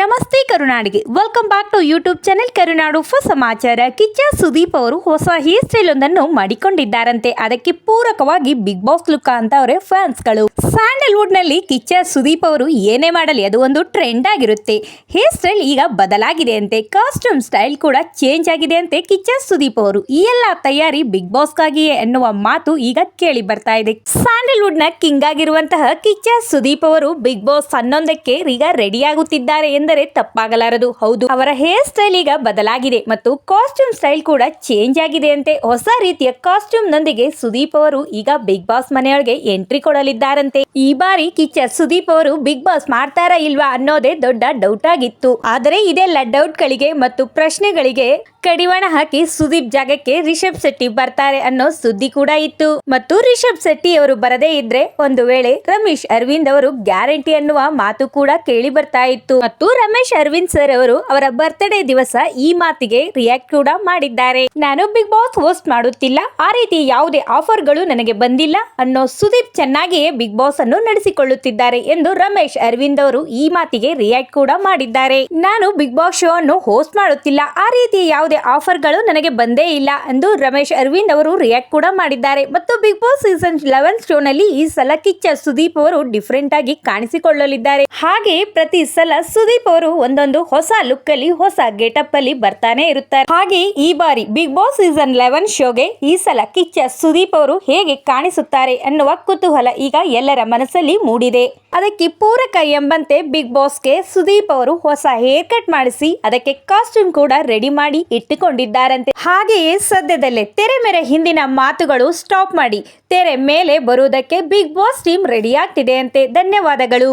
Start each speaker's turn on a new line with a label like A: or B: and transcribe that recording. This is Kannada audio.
A: ನಮಸ್ತೆ ಕರುನಾಡಿಗೆ. Welcome back to YouTube channel Karunadu ಫ ಸಮಾಚಾರ. ಕಿಚ್ಚ ಸುದೀಪ್ ಅವರು ಹೊಸ ಹೇರ್ ಸ್ಟೈಲ್ ಒಂದನ್ನು ಮಾಡಿಕೊಂಡಿದ್ದಾರಂತೆ. ಅದಕ್ಕೆ ಪೂರಕವಾಗಿ ಬಿಗ್ ಬಾಸ್ ಲುಕ್ ಅಂತ ಅವರೇ ಫ್ಯಾನ್ಸ್ಗಳು ಸ್ಯಾಂಡಲ್ವುಡ್ನಲ್ಲಿ ಕಿಚ್ಚ ಸುದೀಪ್ ಅವರು ಏನೇ ಮಾಡಲಿ ಅದು ಒಂದು ಟ್ರೆಂಡ್ ಆಗಿರುತ್ತೆ. ಹೇರ್ ಸ್ಟೈಲ್ ಈಗ ಬದಲಾಗಿದೆ ಅಂತೆ. ಕಾಸ್ಟ್ಯೂಮ್ ಸ್ಟೈಲ್ ಕೂಡ ಚೇಂಜ್ ಆಗಿದೆ ಅಂತೆ ಕಿಚ್ಚ ಸುದೀಪ್ ಅವರು. ಈ ಎಲ್ಲ ತಯಾರಿ ಬಿಗ್ ಬಾಸ್ಗಾಗಿಯೇ ಎನ್ನುವ ಮಾತು ಈಗ ಕೇಳಿ ಬರ್ತಾ ಇದೆ. ಸ್ಯಾಂಡಲ್ವುಡ್ನ ಕಿಂಗ್ ಆಗಿರುವಂತಹ ಕಿಚ್ಚ ಸುದೀಪ್ ಅವರು ಬಿಗ್ ಬಾಸ್ ಹನ್ನೊಂದಕ್ಕೆ ಈಗ ರೆಡಿ ಆಗುತ್ತಿದ್ದಾರೆ ಎಂದರೆ ತಪ್ಪಾಗಲಾರದು. ಹೌದು, ಅವರ ಹೇರ್ ಸ್ಟೈಲ್ ಈಗ ಬದಲಾಗಿದೆ ಮತ್ತು ಕಾಸ್ಟ್ಯೂಮ್ ಸ್ಟೈಲ್ ಕೂಡ ಚೇಂಜ್ ಆಗಿದೆ ಅಂತೆ ಹೊಸ ರೀತಿಯ ಕಾಸ್ಟ್ಯೂಮ್ ನೊಂದಿಗೆ ಸುದೀಪ್ ಅವರು ಈಗ ಬಿಗ್ ಬಾಸ್ ಮನೆಯೊಳಗೆ ಎಂಟ್ರಿ ಕೊಡಲಿದ್ದಾರಂತೆ. ಈ ಬಾರಿ ಕಿಚ್ಚ ಸುದೀಪ್ ಅವರು ಬಿಗ್ ಬಾಸ್ ಮಾಡ್ತಾರಾ ಇಲ್ವಾ ಅನ್ನೋದೇ ದೊಡ್ಡ ಡೌಟ್ ಆಗಿತ್ತು. ಆದರೆ ಇದೆಲ್ಲ ಡೌಟ್ ಗಳಿಗೆ ಮತ್ತು ಪ್ರಶ್ನೆಗಳಿಗೆ ಕಡಿವಾಣ ಹಾಕಿ ಸುದೀಪ್ ಜಾಗಕ್ಕೆ ರಿಷಬ್ ಶೆಟ್ಟಿ ಬರ್ತಾರೆ ಅನ್ನೋ ಸುದ್ದಿ ಕೂಡ ಇತ್ತು. ಮತ್ತು ರಿಷಬ್ ಶೆಟ್ಟಿ ಅವರು ಬರದೇ ಇದ್ರೆ ಒಂದು ವೇಳೆ ರಮೇಶ್ ಅರವಿಂದ್ ಅವರು ಗ್ಯಾರಂಟಿ ಅನ್ನುವ ಮಾತು ಕೂಡ ಕೇಳಿ ಬರ್ತಾ ಇತ್ತು. ಮತ್ತು ರಮೇಶ್ ಅರವಿಂದ್ ಸರ್ ಅವರು ಅವರ ಬರ್ತ್ಡೇ ದಿವಸ ಈ ಮಾತಿಗೆ ರಿಯಾಕ್ಟ್ ಕೂಡ ಮಾಡಿದ್ದಾರೆ. ನಾನು ಬಿಗ್ ಬಾಸ್ ಹೋಸ್ಟ್ ಮಾಡುತ್ತಿಲ್ಲ. ಆ ರೀತಿ ಯಾವುದೇ ಆಫರ್ಗಳು ನನಗೆ ಬಂದಿಲ್ಲ ಅನ್ನೋ ಸುದೀಪ್ ಚೆನ್ನಾಗಿಯೇ ಬಿಗ್ ಬಾಸ್ ಅನ್ನು ನಡೆಸಿಕೊಳ್ಳುತ್ತಿದ್ದಾರೆ ಎಂದು ರಮೇಶ್ ಅರವಿಂದ್ ಅವರು ಈ ಮಾತಿಗೆ ರಿಯಾಕ್ಟ್ ಕೂಡ ಮಾಡಿದ್ದಾರೆ. ನಾನು ಬಿಗ್ ಬಾಸ್ ಶೋ ಅನ್ನು ಹೋಸ್ಟ್ ಮಾಡುತ್ತಿಲ್ಲ. ಆ ರೀತಿ ಯಾವುದೇ ಆಫರ್ಗಳು ನನಗೆ ಬಂದೇ ಇಲ್ಲ ಎಂದು ರಮೇಶ್ ಅರವಿಂದ್ ಅವರು ರಿಯಾಕ್ಟ್ ಕೂಡ ಮಾಡಿದ್ದಾರೆ. ಮತ್ತು Bigg Boss season eleven show ನಲ್ಲಿ ಈ ಸಲ ಕಿಚ್ಚ ಸುದೀಪ್ ಅವರು ಡಿಫರೆಂಟ್ ಆಗಿ ಕಾಣಿಸಿಕೊಳ್ಳಲಿದ್ದಾರೆ. ಹಾಗೆ ಪ್ರತಿ ಸಲ ಸುದೀಪ್ ಅವರು ಒಂದೊಂದು ಹೊಸ ಲುಕ್ ಅಲ್ಲಿ ಹೊಸ ಗೆಟಪ್ ಅಲ್ಲಿ ಬರ್ತಾನೆ ಇರುತ್ತಾರೆ. ಹಾಗೆ ಈ ಬಾರಿ ಬಿಗ್ ಬಾಸ್ ಸೀಸನ್ ಲೆವೆನ್ ಶೋಗೆ ಈ ಸಲ ಕಿಚ್ಚ ಸುದೀಪ್ ಅವರು ಹೇಗೆ ಕಾಣಿಸುತ್ತಾರೆ ಅನ್ನುವ ಕುತೂಹಲ ಈಗ ಎಲ್ಲರ ಮನಸ್ಸಲ್ಲಿ ಮೂಡಿದೆ. ಅದಕ್ಕೆ ಪೂರಕ ಎಂಬಂತೆ ಬಿಗ್ ಬಾಸ್ಗೆ ಸುದೀಪ್ ಅವರು ಹೊಸ ಹೇರ್ ಕಟ್ ಮಾಡಿಸಿ, ಅದಕ್ಕೆ ಕಾಸ್ಟ್ಯೂಮ್ ಕೂಡ ರೆಡಿ ಮಾಡಿ ಇಟ್ಟುಕೊಂಡಿದ್ದಾರಂತೆ. ಹಾಗೆಯೇ ಸದ್ಯದಲ್ಲೇ ತೆರೆ ಮೇರೆ ಹಿಂದಿನ ಮಾತುಗಳು ಸ್ಟಾಪ್ ಮಾಡಿ, ತೆರೆ ಮೇಲೆ ಬರುವುದಕ್ಕೆ ಬಿಗ್ ಬಾಸ್ ಟೀಮ್ ರೆಡಿ ಆಗ್ತಿದೆ ಅಂತೆ. ಧನ್ಯವಾದಗಳು.